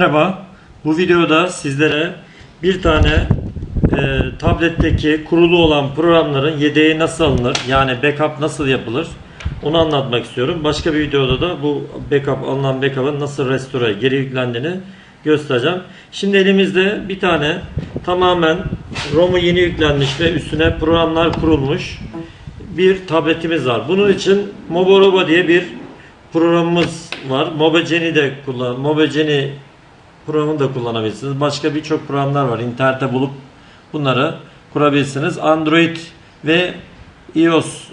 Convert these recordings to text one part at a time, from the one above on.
Merhaba, bu videoda sizlere bir tane e, tabletteki kurulu olan programların yedeği nasıl alınır, yani backup nasıl yapılır onu anlatmak istiyorum. Başka bir videoda da bu backup alınan backup'ın nasıl restore, geri yüklendiğini göstereceğim. Şimdi elimizde bir tane tamamen ROM'u yeni yüklenmiş ve üstüne programlar kurulmuş bir tabletimiz var. Bunun için Moboroba diye bir programımız var. Mobageni de kullan, Mobageni programını da kullanabilirsiniz. Başka birçok programlar var. İnternette bulup bunları kurabilirsiniz. Android ve iOS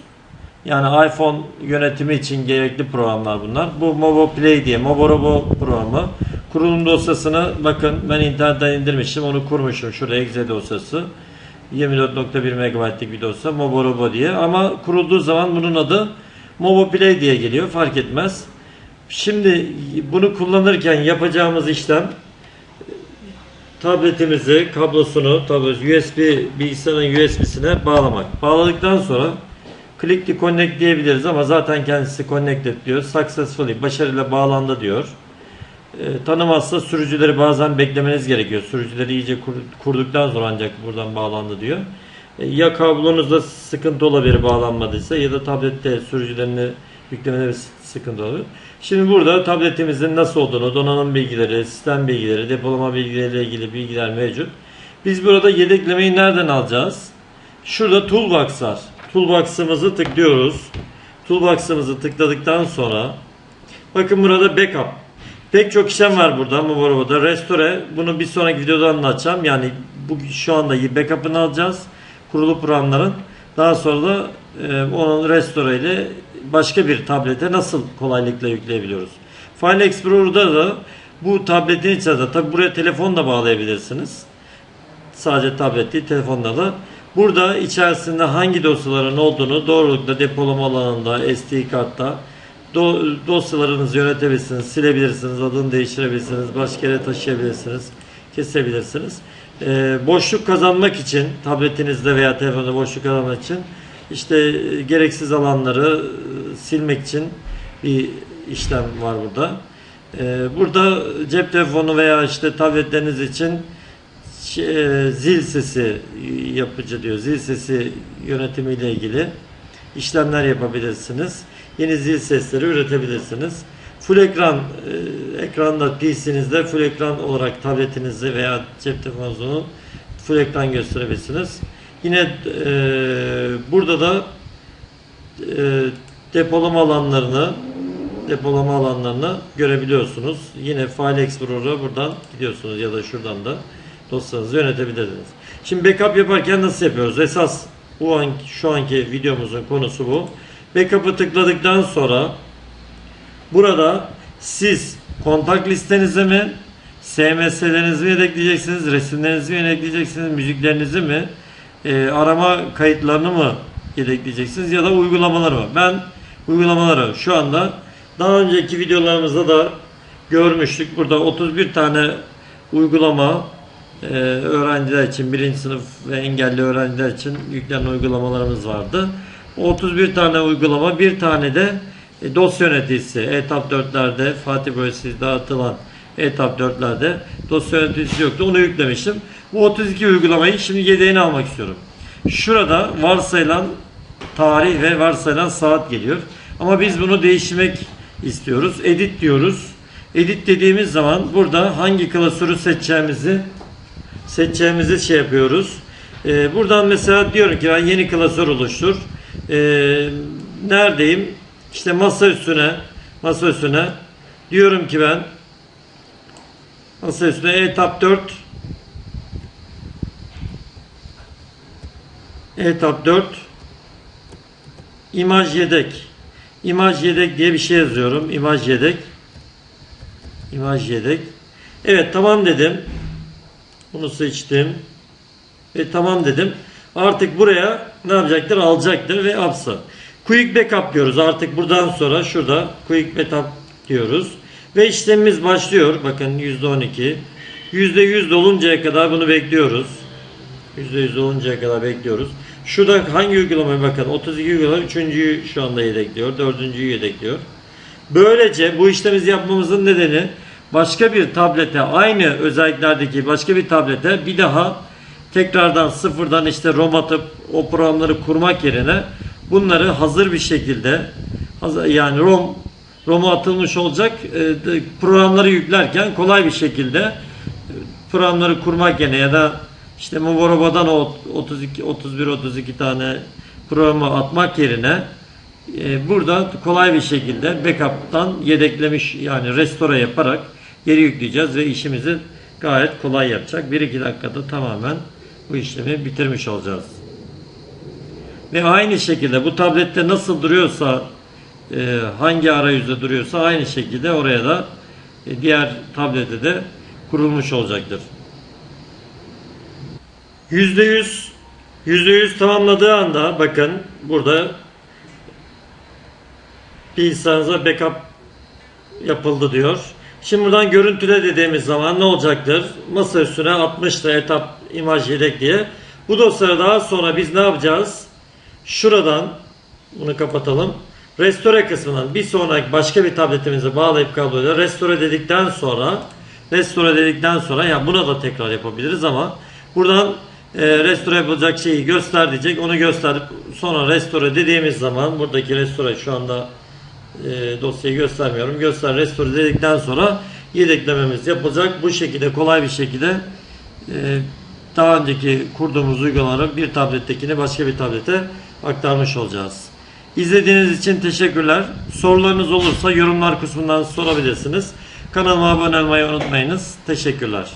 yani iPhone yönetimi için gerekli programlar bunlar. Bu Mobo Play diye Moborobo programı. Kurulum dosyasını bakın ben internetten indirmişim. Onu kurmuşum. Şurada exe dosyası. 24.1 MB'lik bir dosya Moborobo diye. Ama kurulduğu zaman bunun adı Mobo Play diye geliyor. Fark etmez. Şimdi bunu kullanırken yapacağımız işlem tabletimizi kablosunu tabi USB bilgisayarın USB'sine bağlamak. Bağladıktan sonra click to connect diyebiliriz ama zaten kendisi connected diyor. Successfully başarıyla bağlandı diyor. E, tanımazsa sürücüleri bazen beklemeniz gerekiyor. Sürücüleri iyice kur- kurduktan sonra ancak buradan bağlandı diyor. E, ya kablonuzda sıkıntı olabilir bağlanmadıysa ya da tablette sürücülerini yüklemede bir sıkıntı olabilir. Şimdi burada tabletimizin nasıl olduğunu, donanım bilgileri, sistem bilgileri, depolama bilgileriyle ilgili bilgiler mevcut. Biz burada yedeklemeyi nereden alacağız? Şurada Toolbox var. Toolbox'ımızı tıklıyoruz. Toolbox'ımızı tıkladıktan sonra bakın burada backup. Pek çok işlem var burada Moborobo'da. Restore bunu bir sonraki videoda anlatacağım. Yani bu şu anda backup'ını alacağız. Kurulu programların. Daha sonra da e, onun restore ile başka bir tablete nasıl kolaylıkla yükleyebiliyoruz. File Explorer'da da bu tabletin içerisinde tabi buraya telefon da bağlayabilirsiniz. Sadece tablet değil telefonda da. Burada içerisinde hangi dosyaların olduğunu doğrulukla depolama alanında, SD kartta do- dosyalarınızı yönetebilirsiniz, silebilirsiniz, adını değiştirebilirsiniz, başka yere taşıyabilirsiniz, kesebilirsiniz. Ee, boşluk kazanmak için tabletinizde veya telefonda boşluk kazanmak için işte gereksiz alanları silmek için bir işlem var burada. Ee, burada cep telefonu veya işte tabletleriniz için e, zil sesi yapıcı diyor. Zil sesi yönetimiyle ilgili işlemler yapabilirsiniz. Yeni zil sesleri üretebilirsiniz. Full ekran e, ekranda PC'nizde full ekran olarak tabletinizde veya cep telefonunuzun full ekran gösterebilirsiniz. Yine e, burada da e, depolama alanlarını depolama alanlarını görebiliyorsunuz. Yine File Explorer'a buradan gidiyorsunuz ya da şuradan da dosyanızı yönetebilirsiniz. Şimdi backup yaparken nasıl yapıyoruz? Esas bu an, şu anki videomuzun konusu bu. Backup'ı tıkladıktan sonra burada siz kontak listenize mi SMS'lerinizi mi yedekleyeceksiniz, resimlerinizi mi yedekleyeceksiniz, müziklerinizi mi, e, arama kayıtlarını mı yedekleyeceksiniz ya da uygulamaları mı? Ben uygulamaları şu anda daha önceki videolarımızda da görmüştük. Burada 31 tane uygulama e, öğrenciler için birinci sınıf ve engelli öğrenciler için yüklenen uygulamalarımız vardı. O 31 tane uygulama bir tane de e, dosya yöneticisi etap 4'lerde Fatih Bölgesi dağıtılan etap 4'lerde dosya yöneticisi yoktu. Onu yüklemiştim. Bu 32 uygulamayı şimdi yedeğini almak istiyorum. Şurada varsayılan tarih ve varsayılan saat geliyor. Ama biz bunu değiştirmek istiyoruz. Edit diyoruz. Edit dediğimiz zaman burada hangi klasörü seçeceğimizi seçeceğimizi şey yapıyoruz. Ee, buradan mesela diyorum ki ben yeni klasör oluştur. Ee, neredeyim? İşte masa üstüne masa üstüne diyorum ki ben masa üstüne etap 4 etap 4 imaj yedek imaj yedek diye bir şey yazıyorum. İmaj yedek imaj yedek evet tamam dedim. Bunu seçtim. Ve tamam dedim. Artık buraya ne yapacaktır? Alacaktır ve apsa. Quick backup diyoruz. Artık buradan sonra şurada quick backup diyoruz. Ve işlemimiz başlıyor. Bakın %12. %100 doluncaya kadar bunu bekliyoruz. %100 doluncaya kadar bekliyoruz. Şurada hangi uygulamaya bakın. 32 uygulama 3.'yü şu anda yedekliyor. 4.'yü yedekliyor. Böylece bu işlemimizi yapmamızın nedeni başka bir tablete aynı özelliklerdeki başka bir tablete bir daha tekrardan sıfırdan işte ROM atıp o programları kurmak yerine bunları hazır bir şekilde yani ROM ROM'a atılmış olacak e, programları yüklerken kolay bir şekilde e, programları kurmak yerine ya da işte Moborobo'dan o 32 31 32 tane programı atmak yerine e, burada kolay bir şekilde backup'tan yedeklemiş yani restore yaparak geri yükleyeceğiz ve işimizi gayet kolay yapacak. 1-2 dakikada tamamen bu işlemi bitirmiş olacağız. Ve aynı şekilde bu tablette nasıl duruyorsa e, hangi arayüzde duruyorsa aynı şekilde oraya da e, diğer tablete de kurulmuş olacaktır. %100 %100 tamamladığı anda bakın burada bilgisayarınıza backup yapıldı diyor. Şimdi buradan görüntüle dediğimiz zaman ne olacaktır? Masa üstüne 60 etap imaj yedek diye. Bu dosyaları daha sonra biz ne yapacağız? Şuradan bunu kapatalım. Restore kısmından bir sonraki başka bir tabletimize bağlayıp kabloyla restore dedikten sonra restore dedikten sonra ya buna da tekrar yapabiliriz ama buradan e, restore yapılacak şeyi göster diyecek. Onu gösterip sonra restore dediğimiz zaman buradaki restore şu anda e, dosyayı göstermiyorum. Göster restore dedikten sonra yedeklememiz yapılacak. Bu şekilde kolay bir şekilde e, daha önceki kurduğumuz uygulamaları bir tablettekini başka bir tablete aktarmış olacağız. İzlediğiniz için teşekkürler. Sorularınız olursa yorumlar kısmından sorabilirsiniz. Kanalıma abone olmayı unutmayınız. Teşekkürler.